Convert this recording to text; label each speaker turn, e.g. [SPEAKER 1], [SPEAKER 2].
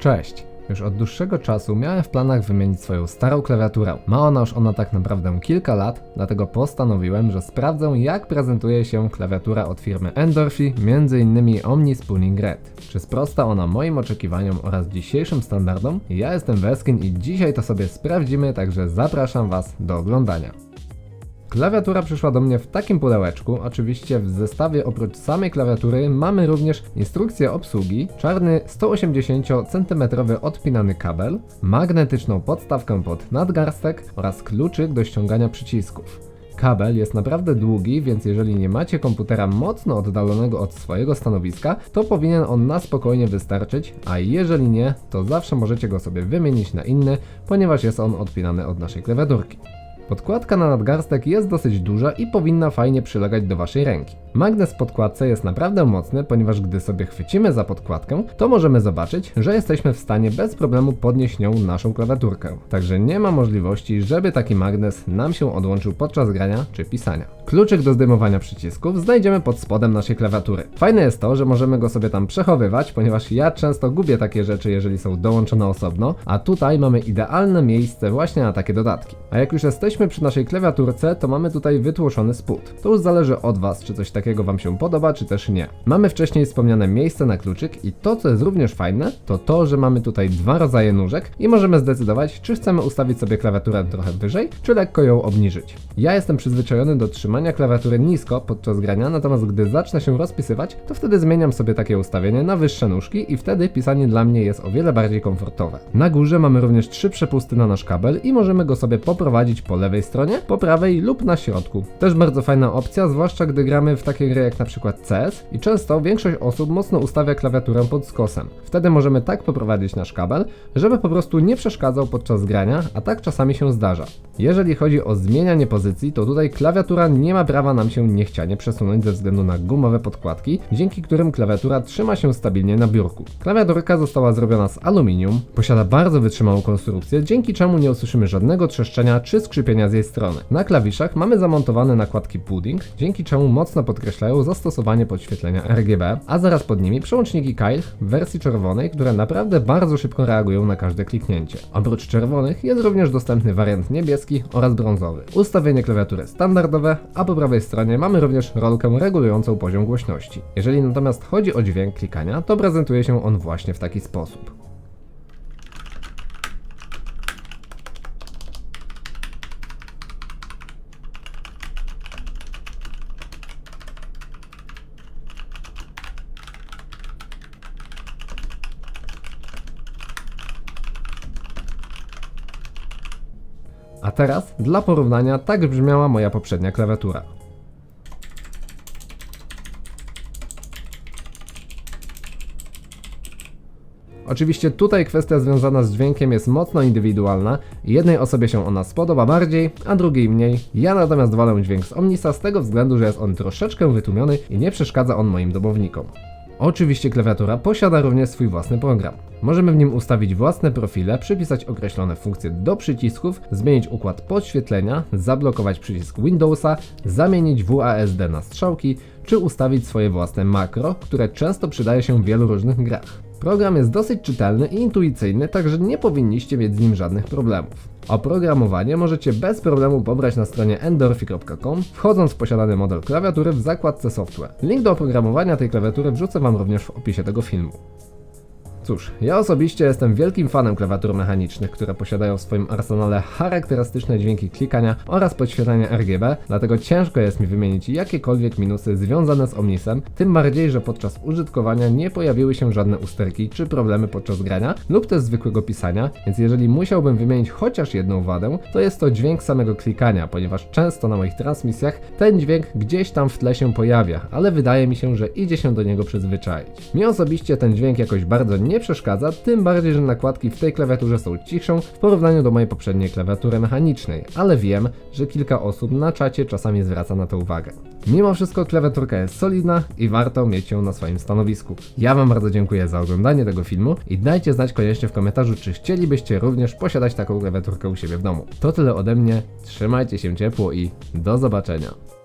[SPEAKER 1] Cześć! Już od dłuższego czasu miałem w planach wymienić swoją starą klawiaturę. Ma ona już ona tak naprawdę kilka lat, dlatego postanowiłem, że sprawdzę jak prezentuje się klawiatura od firmy Endorphi, m.in. Omnispooning Red. Czy sprosta ona moim oczekiwaniom oraz dzisiejszym standardom? Ja jestem Weskin i dzisiaj to sobie sprawdzimy, także zapraszam Was do oglądania. Klawiatura przyszła do mnie w takim pudełeczku. Oczywiście w zestawie oprócz samej klawiatury mamy również instrukcję obsługi, czarny 180 cm odpinany kabel, magnetyczną podstawkę pod nadgarstek oraz kluczyk do ściągania przycisków. Kabel jest naprawdę długi, więc jeżeli nie macie komputera mocno oddalonego od swojego stanowiska, to powinien on na spokojnie wystarczyć, a jeżeli nie, to zawsze możecie go sobie wymienić na inny, ponieważ jest on odpinany od naszej klawiaturki. Podkładka na nadgarstek jest dosyć duża i powinna fajnie przylegać do waszej ręki. Magnes w podkładce jest naprawdę mocny, ponieważ gdy sobie chwycimy za podkładkę, to możemy zobaczyć, że jesteśmy w stanie bez problemu podnieść nią naszą klawiaturkę. Także nie ma możliwości, żeby taki magnes nam się odłączył podczas grania czy pisania. Kluczyk do zdejmowania przycisków znajdziemy pod spodem naszej klawiatury. Fajne jest to, że możemy go sobie tam przechowywać, ponieważ ja często gubię takie rzeczy, jeżeli są dołączone osobno, a tutaj mamy idealne miejsce właśnie na takie dodatki. A jak już jesteśmy przy naszej klawiaturce, to mamy tutaj wytłoczony spód. To już zależy od Was, czy coś takiego Wam się podoba, czy też nie. Mamy wcześniej wspomniane miejsce na kluczyk i to, co jest również fajne, to to, że mamy tutaj dwa rodzaje nóżek i możemy zdecydować, czy chcemy ustawić sobie klawiaturę trochę wyżej, czy lekko ją obniżyć. Ja jestem przyzwyczajony do trzymania klawiatury nisko podczas grania, natomiast gdy zacznę się rozpisywać, to wtedy zmieniam sobie takie ustawienie na wyższe nóżki i wtedy pisanie dla mnie jest o wiele bardziej komfortowe. Na górze mamy również trzy przepusty na nasz kabel i możemy go sobie poprowadzić po lewej stronie, po prawej lub na środku. Też bardzo fajna opcja, zwłaszcza gdy gramy w takie gry jak na przykład CS i często większość osób mocno ustawia klawiaturę pod skosem. Wtedy możemy tak poprowadzić nasz kabel, żeby po prostu nie przeszkadzał podczas grania, a tak czasami się zdarza. Jeżeli chodzi o zmienianie pozycji, to tutaj klawiatura nie ma prawa nam się niechcianie przesunąć ze względu na gumowe podkładki, dzięki którym klawiatura trzyma się stabilnie na biurku. Klawiaturka została zrobiona z aluminium, posiada bardzo wytrzymałą konstrukcję, dzięki czemu nie usłyszymy żadnego trzeszczenia czy skrzypienia z jej strony. Na klawiszach mamy zamontowane nakładki pudding, dzięki czemu mocno podkreślają zastosowanie podświetlenia RGB, a zaraz pod nimi przełączniki Kyle w wersji czerwonej, które naprawdę bardzo szybko reagują na każde kliknięcie. Oprócz czerwonych jest również dostępny wariant niebieski oraz brązowy. Ustawienie klawiatury standardowe, a po prawej stronie mamy również rolkę regulującą poziom głośności. Jeżeli natomiast chodzi o dźwięk klikania, to prezentuje się on właśnie w taki sposób. A teraz, dla porównania, tak brzmiała moja poprzednia klawiatura. Oczywiście tutaj kwestia związana z dźwiękiem jest mocno indywidualna. Jednej osobie się ona spodoba bardziej, a drugiej mniej. Ja natomiast wolę dźwięk z Omnisa z tego względu, że jest on troszeczkę wytłumiony i nie przeszkadza on moim domownikom. Oczywiście klawiatura posiada również swój własny program. Możemy w nim ustawić własne profile, przypisać określone funkcje do przycisków, zmienić układ podświetlenia, zablokować przycisk Windowsa, zamienić WASD na strzałki, czy ustawić swoje własne makro, które często przydaje się w wielu różnych grach. Program jest dosyć czytelny i intuicyjny, także nie powinniście mieć z nim żadnych problemów. Oprogramowanie możecie bez problemu pobrać na stronie endorphi.com, wchodząc w posiadany model klawiatury w zakładce software. Link do oprogramowania tej klawiatury wrzucę Wam również w opisie tego filmu. Cóż, ja osobiście jestem wielkim fanem klawiatur mechanicznych, które posiadają w swoim arsenale charakterystyczne dźwięki klikania oraz podświetlenia RGB, dlatego ciężko jest mi wymienić jakiekolwiek minusy związane z Omnisem, tym bardziej, że podczas użytkowania nie pojawiły się żadne usterki czy problemy podczas grania lub też zwykłego pisania, więc jeżeli musiałbym wymienić chociaż jedną wadę, to jest to dźwięk samego klikania, ponieważ często na moich transmisjach ten dźwięk gdzieś tam w tle się pojawia, ale wydaje mi się, że idzie się do niego przyzwyczaić. Mi osobiście ten dźwięk jakoś bardzo nie przeszkadza, tym bardziej, że nakładki w tej klawiaturze są cichszą w porównaniu do mojej poprzedniej klawiatury mechanicznej, ale wiem, że kilka osób na czacie czasami zwraca na to uwagę. Mimo wszystko klawiaturka jest solidna i warto mieć ją na swoim stanowisku. Ja Wam bardzo dziękuję za oglądanie tego filmu i dajcie znać koniecznie w komentarzu, czy chcielibyście również posiadać taką klawiaturkę u siebie w domu. To tyle ode mnie, trzymajcie się ciepło i do zobaczenia.